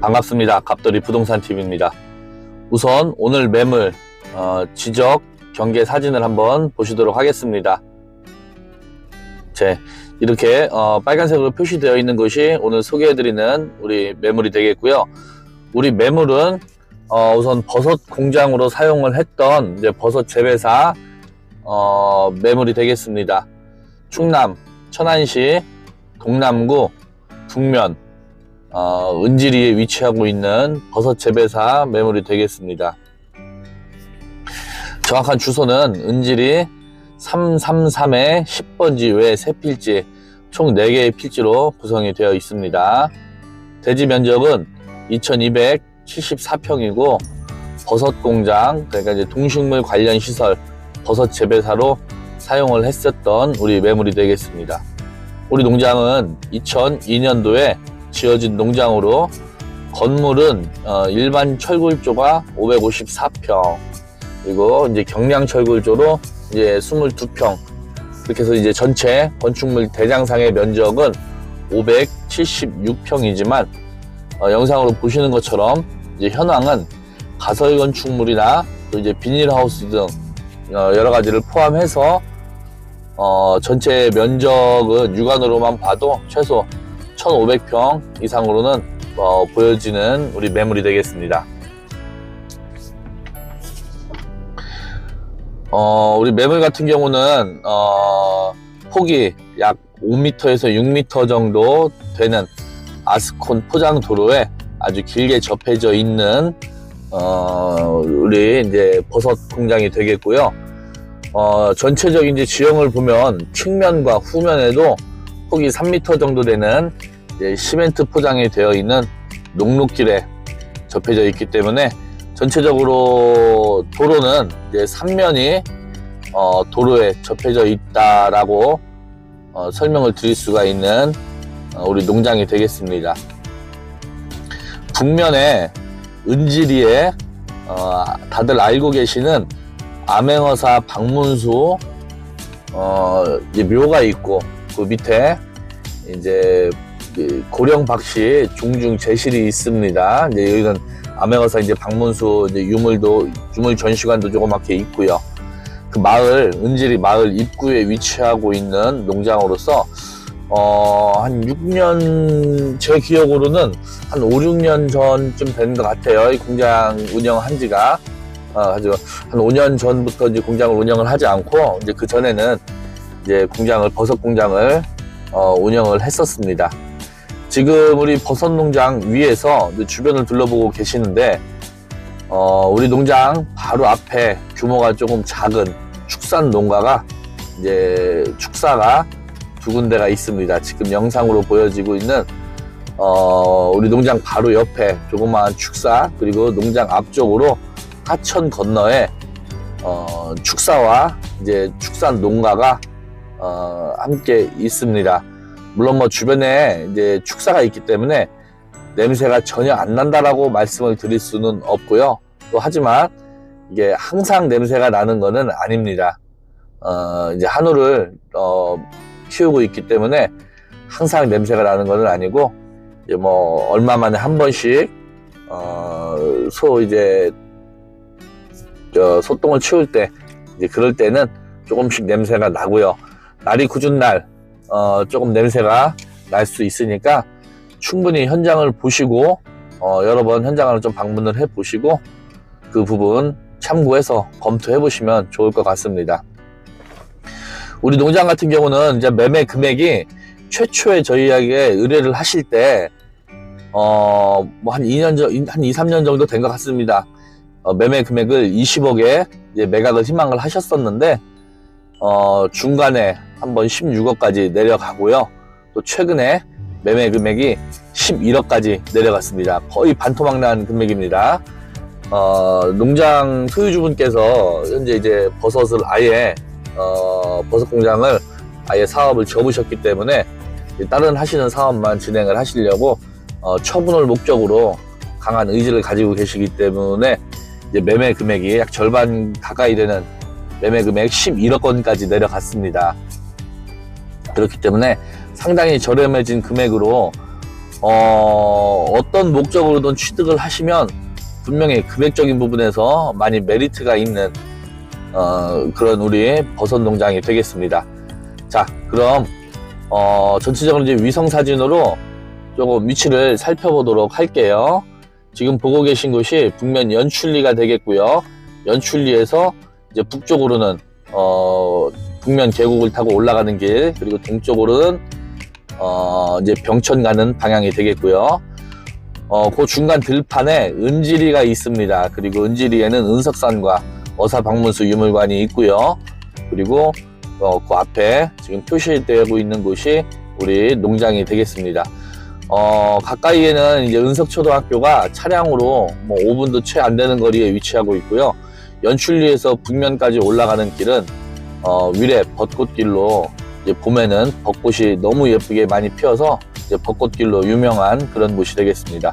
반갑습니다. 갑돌이 부동산 TV입니다. 우선 오늘 매물 어, 지적 경계 사진을 한번 보시도록 하겠습니다. 제 이렇게 어, 빨간색으로 표시되어 있는 것이 오늘 소개해드리는 우리 매물이 되겠고요. 우리 매물은 어, 우선 버섯 공장으로 사용을 했던 이제 버섯 재배사 어, 매물이 되겠습니다. 충남 천안시 동남구 북면 어, 은지리에 위치하고 있는 버섯 재배사 매물이 되겠습니다. 정확한 주소는 은지리 333의 10번지 외 3필지 총 4개의 필지로 구성이 되어 있습니다. 대지 면적은 2274평이고 버섯 공장 그러니까 이제 동식물 관련 시설 버섯 재배사로 사용을 했었던 우리 매물이 되겠습니다. 우리 농장은 2002년도에 지어진 농장으로 건물은 어, 일반 철골조가 554평 그리고 이제 경량 철골조로 이제 22평. 그렇게 해서 이제 전체 건축물 대장상의 면적은 576평이지만 어, 영상으로 보시는 것처럼 이제 현황은 가설 건축물이나 또 이제 비닐하우스 등 어, 여러 가지를 포함해서 어, 전체 면적은 육안으로만 봐도 최소 1,500평 이상으로는 어, 보여지는 우리 매물이 되겠습니다. 어, 우리 매물 같은 경우는 어, 폭이 약 5m에서 6m 정도 되는 아스콘 포장 도로에 아주 길게 접해져 있는 어, 우리 이제 버섯 공장이 되겠고요. 어, 전체적인 지형을 보면 측면과 후면에도 폭이 3m 정도 되는 시멘트 포장이 되어 있는 녹록길에 접해져 있기 때문에 전체적으로 도로는 이제 3면이 어, 도로에 접해져 있다라고 어, 설명을 드릴 수가 있는 어, 우리 농장이 되겠습니다. 북면에 은지리에 어, 다들 알고 계시는 암행어사 방문수 어, 묘가 있고 그 밑에 이제 그 고령 박씨 종중 제실이 있습니다. 이제 여기는 암행어사 이제 방문수 이제 유물도 유물 전시관도 조그맣게 있고요. 그 마을 은지리 마을 입구에 위치하고 있는 농장으로서 어, 한 6년, 제 기억으로는 한 5, 6년 전쯤 된 것 같아요. 이 공장 운영한 지가. 어, 아주 한 5년 전부터 이제 공장을 운영을 하지 않고, 이제 그 전에는 이제 공장을, 버섯 공장을, 어, 운영을 했었습니다. 지금 우리 버섯 농장 위에서 주변을 둘러보고 계시는데, 어, 우리 농장 바로 앞에 규모가 조금 작은 축산 농가가 이제 축사가 두 군데가 있습니다. 지금 영상으로 보여지고 있는 어, 우리 농장 바로 옆에 조그마한 축사 그리고 농장 앞쪽으로 하천 건너에 어, 축사와 이제 축산 농가가 어, 함께 있습니다. 물론 뭐 주변에 이제 축사가 있기 때문에 냄새가 전혀 안 난다라고 말씀을 드릴 수는 없고요. 또 하지만 이게 항상 냄새가 나는 것은 아닙니다. 어, 이제 한우를 어, 키우고 있기 때문에 항상 냄새가 나는 것은 아니고 이제 뭐 얼마 만에 한 번씩 어, 소 이제 저 소똥을 치울 때 이제 그럴 때는 조금씩 냄새가 나고요. 날이 굳은 날 어, 조금 냄새가 날 수 있으니까 충분히 현장을 보시고 어, 여러 번 현장을 좀 방문을 해 보시고 그 부분 참고해서 검토해 보시면 좋을 것 같습니다. 우리 농장 같은 경우는 이제 매매 금액이 최초에 저희에게 의뢰를 하실 때, 어, 뭐 한 2년 전, 한 2, 3년 정도 된 것 같습니다. 어, 매매 금액을 20억에 이제 매각을 희망을 하셨었는데, 어, 중간에 한번 16억까지 내려가고요. 또 최근에 매매 금액이 11억까지 내려갔습니다. 거의 반토막 난 금액입니다. 어, 농장 소유주분께서 현재 이제 버섯을 아예 어, 버섯 공장을 아예 사업을 접으셨기 때문에 다른 하시는 사업만 진행을 하시려고 어, 처분을 목적으로 강한 의지를 가지고 계시기 때문에 이제 매매 금액이 약 절반 가까이 되는 매매 금액 11억 원까지 내려갔습니다. 그렇기 때문에 상당히 저렴해진 금액으로 어, 어떤 목적으로든 취득을 하시면 분명히 금액적인 부분에서 많이 메리트가 있는 어, 그런 우리 버섯 농장이 되겠습니다. 자, 그럼 어, 전체적으로 이제 위성 사진으로 조금 위치를 살펴보도록 할게요. 지금 보고 계신 곳이 북면 연출리가 되겠고요. 연출리에서 이제 북쪽으로는 어, 북면 계곡을 타고 올라가는 길 그리고 동쪽으로는 어, 이제 병천 가는 방향이 되겠고요. 어, 그 중간 들판에 은지리가 있습니다. 그리고 은지리에는 은석산과 어사 방문수 유물관이 있고요. 그리고 어, 그 앞에 지금 표시되고 있는 곳이 우리 농장이 되겠습니다. 어, 가까이에는 이제 은석초등학교가 차량으로 뭐 5분도 채 안 되는 거리에 위치하고 있고요. 연출리에서 북면까지 올라가는 길은 어, 위례 벚꽃길로 이제 봄에는 벚꽃이 너무 예쁘게 많이 피어서 이제 벚꽃길로 유명한 그런 곳이 되겠습니다.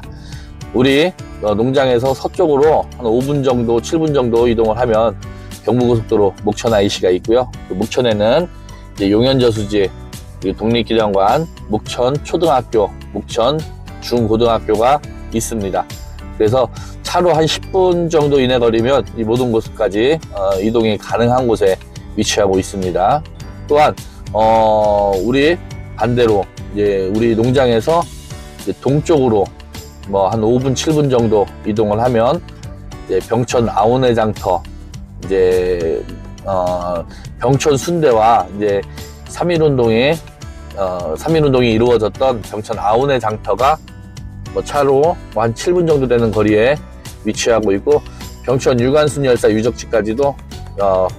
우리 어, 농장에서 서쪽으로 한 5분 정도, 7분 정도 이동을 하면 경부고속도로 목천 IC가 있고요. 그 목천에는 용현저수지, 독립기념관, 목천 초등학교, 목천 중고등학교가 있습니다. 그래서 차로 한 10분 정도 이내 거리면 이 모든 곳까지 어, 이동이 가능한 곳에 위치하고 있습니다. 또한 어, 우리 반대로 이제 우리 농장에서 이제 동쪽으로 뭐 한 5분, 7분 정도 이동을 하면 이제 병천 아오네 장터 이제 어, 병천 순대와 이제 3.1 운동이 어, 3.1 운동이 이루어졌던 병천 아오네 장터가 뭐 차로 뭐한 7분 정도 되는 거리에 위치하고 있고 병천 유관순 열사 유적지까지도 어,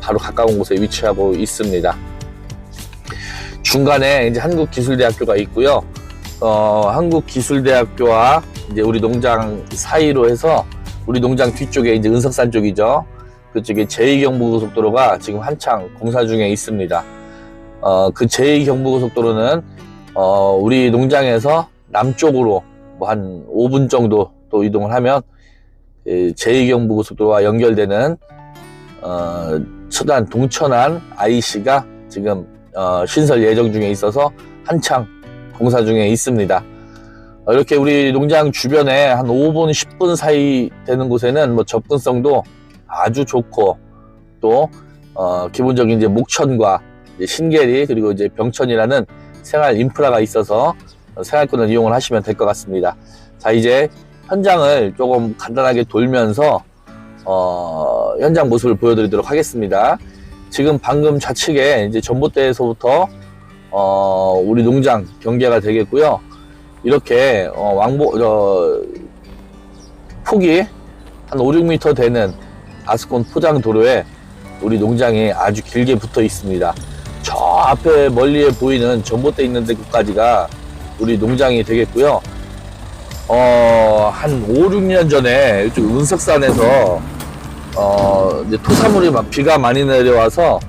바로 가까운 곳에 위치하고 있습니다. 중간에 이제 한국기술대학교가 있고요. 어, 한국기술대학교와 이제 우리 농장 사이로 해서 우리 농장 뒤쪽에 이제 은석산 쪽이죠. 그쪽에 제2경부고속도로가 지금 한창 공사 중에 있습니다. 어, 그 제2경부고속도로는 어, 우리 농장에서 남쪽으로 뭐 한 5분 정도 또 이동을 하면 그 제2경부고속도로와 연결되는 어, 천안 동천안 IC가 지금 어, 신설 예정 중에 있어서 한창 공사 중에 있습니다. 어, 이렇게 우리 농장 주변에 한 5분, 10분 사이 되는 곳에는 뭐 접근성도 아주 좋고 또 어, 기본적인 이제 목천과 이제 신계리 그리고 이제 병천이라는 생활 인프라가 있어서 어, 생활권을 이용을 하시면 될 것 같습니다. 자 이제 현장을 조금 간단하게 돌면서 어, 현장 모습을 보여드리도록 하겠습니다. 지금 방금 좌측에 이제 전봇대에서부터 어, 우리 농장 경계가 되겠고요. 이렇게 어, 왕복 어, 폭이 한 5, 6m 되는 아스콘 포장 도로에 우리 농장이 아주 길게 붙어 있습니다. 저 앞에 멀리에 보이는 전봇대 있는 데까지가 우리 농장이 되겠고요. 어, 한 5, 6년 전에 이쪽 은석산에서 어, 이제 토사물이 막 비가 많이 내려와서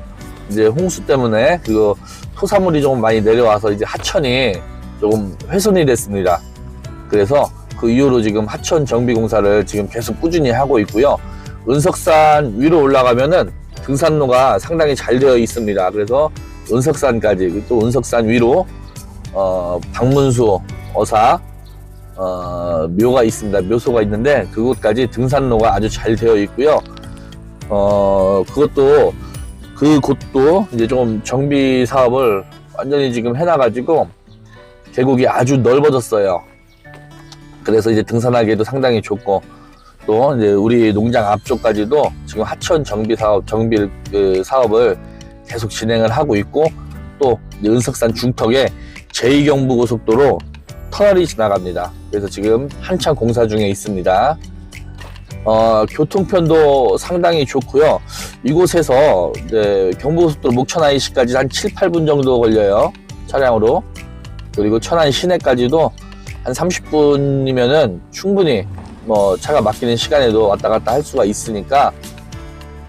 이제 홍수 때문에 그리고 토사물이 조금 많이 내려와서 이제 하천이 조금 훼손이 됐습니다. 그래서 그 이후로 지금 하천 정비 공사를 지금 계속 꾸준히 하고 있고요. 은석산 위로 올라가면은 등산로가 상당히 잘 되어 있습니다. 그래서 은석산까지 또 은석산 위로 어, 방문수 어사 어, 묘가 있습니다. 묘소가 있는데 그곳까지 등산로가 아주 잘 되어 있고요. 어, 그것도 그 곳도 이제 좀 정비 사업을 완전히 지금 해놔가지고 계곡이 아주 넓어졌어요. 그래서 이제 등산하기에도 상당히 좋고 또 이제 우리 농장 앞쪽까지도 지금 하천 정비 사업 정비 그 사업을 계속 진행을 하고 있고 또 이제 은석산 중턱에 제2경부고속도로 터널이 지나갑니다. 그래서 지금 한창 공사 중에 있습니다. 어, 교통편도 상당히 좋고요. 이곳에서 이제 경부고속도로 목천 IC까지 한 7, 8분 정도 걸려요. 차량으로. 그리고 천안 시내까지도 한 30분이면은 충분히 뭐 차가 막히는 시간에도 왔다 갔다 할 수가 있으니까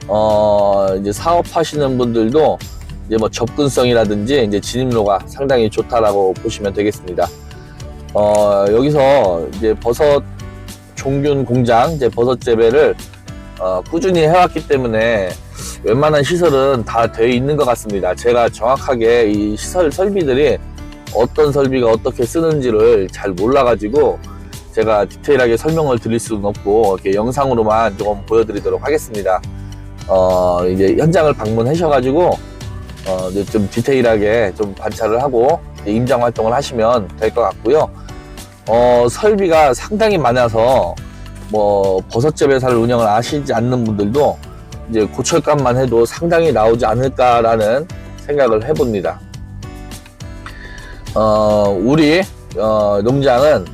어, 이제 사업하시는 분들도 이제 뭐 접근성이라든지 이제 진입로가 상당히 좋다라고 보시면 되겠습니다. 어, 여기서 이제 버섯 종균 공장, 이제 버섯 재배를 어, 꾸준히 해왔기 때문에 웬만한 시설은 다 되어 있는 것 같습니다. 제가 정확하게 이 시설 설비들이 어떤 설비가 어떻게 쓰는지를 잘 몰라가지고 제가 디테일하게 설명을 드릴 수는 없고 이렇게 영상으로만 조금 보여드리도록 하겠습니다. 어, 이제 현장을 방문하셔가지고 어, 좀 디테일하게 좀 관찰을 하고 임장 활동을 하시면 될 것 같고요. 어, 설비가 상당히 많아서 뭐 버섯재 배사를 운영을 아시지 않는 분들도 이제 고철값만 해도 상당히 나오지 않을까라는 생각을 해봅니다. 어, 우리 어, 농장은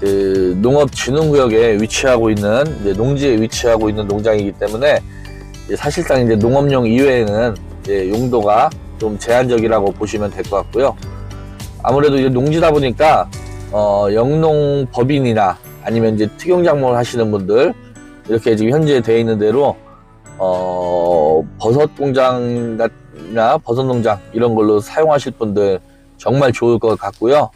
그 농업진흥구역에 위치하고 있는 농지에 위치하고 있는 농장이기 때문에 이제 사실상 이제 농업용 이외에는 이제 용도가 좀 제한적이라고 보시면 될 것 같고요. 아무래도 이제 농지다 보니까 어, 영농 법인이나 아니면 이제 특용 작물을 하시는 분들 이렇게 지금 현재 되어 있는 대로 어, 버섯 공장이나 버섯 농장 이런 걸로 사용하실 분들 정말 좋을 것 같고요.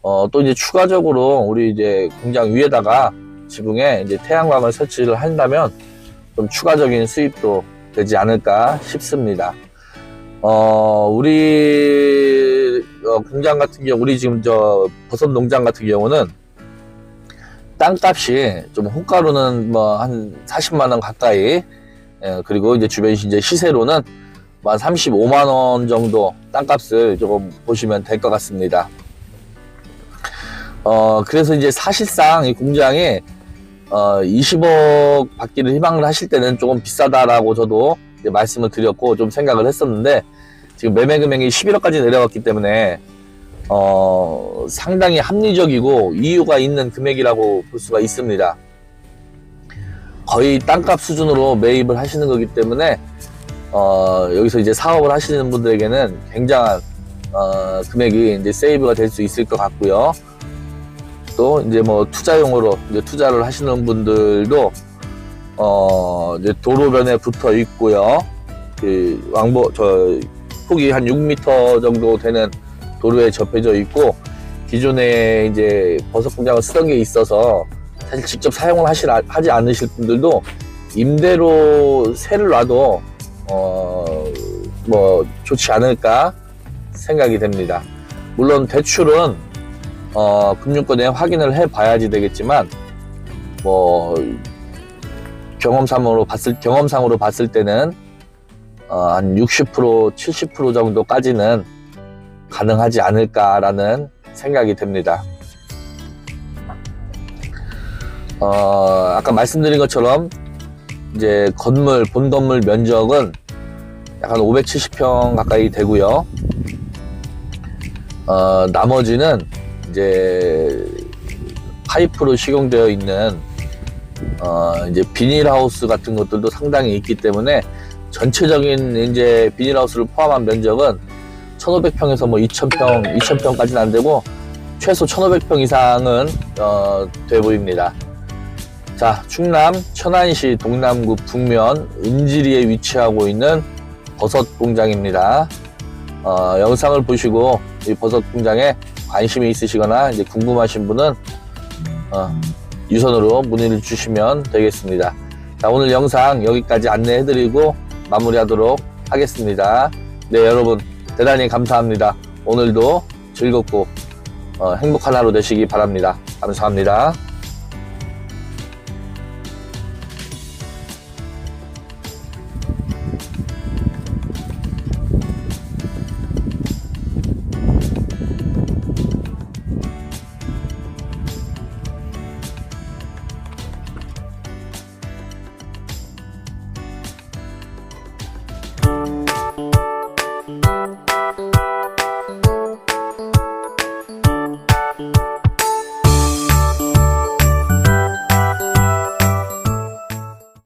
어, 또 이제 추가적으로 우리 이제 공장 위에다가 지붕에 이제 태양광을 설치를 한다면 좀 추가적인 수입도 되지 않을까 싶습니다. 어, 우리 어, 공장 같은 경우, 우리 지금 저 버섯 농장 같은 경우는 땅값이 좀 호가로는 뭐 한 40만 원 가까이, 예, 그리고 이제 주변 이제 시세로는 뭐한 35만 원 정도 땅값을 조금 보시면 될 것 같습니다. 어, 그래서 이제 사실상 이 공장에 어, 20억 받기를 희망을 하실 때는 조금 비싸다라고 저도 말씀을 드렸고 좀 생각을 했었는데 지금 매매 금액이 11억까지 내려갔기 때문에 어, 상당히 합리적이고 이유가 있는 금액이라고 볼 수가 있습니다. 거의 땅값 수준으로 매입을 하시는 거기 때문에 어, 여기서 이제 사업을 하시는 분들에게는 굉장한 어, 금액이 이제 세이브가 될 수 있을 것 같고요. 또 이제 뭐 투자용으로 이제 투자를 하시는 분들도 어 이제 도로변에 붙어 있고요. 그 왕복 저 폭이 한 6m 정도 되는 도로에 접해져 있고 기존에 이제 버섯 공장을 쓰던 게 있어서 사실 직접 사용을 하시, 하지 않으실 분들도 임대로 세를 놔도 어 뭐 좋지 않을까 생각이 됩니다. 물론 대출은 어, 금융권에 확인을 해 봐야지 되겠지만, 뭐, 경험상으로 봤을, 경험상으로 봤을 때는, 어, 한 60%, 70% 정도까지는 가능하지 않을까라는 생각이 듭니다. 어, 아까 말씀드린 것처럼, 이제 건물, 본 건물 면적은 약간 570평 가까이 되고요. 어, 나머지는 이제 파이프로 시공되어 있는 어 이제 비닐하우스 같은 것들도 상당히 있기 때문에 전체적인 이제 비닐하우스를 포함한 면적은 1,500평에서 뭐 2,000평, 2,000평까지는 안 되고 최소 1,500평 이상은 어, 돼 보입니다. 자, 충남 천안시 동남구 북면 은지리에 위치하고 있는 버섯 공장입니다. 어, 영상을 보시고 이 버섯 공장에 관심이 있으시거나 이제 궁금하신 분은 어, 유선으로 문의를 주시면 되겠습니다. 자, 오늘 영상 여기까지 안내해드리고 마무리하도록 하겠습니다. 네, 여러분 대단히 감사합니다. 오늘도 즐겁고 어, 행복한 하루 되시기 바랍니다. 감사합니다.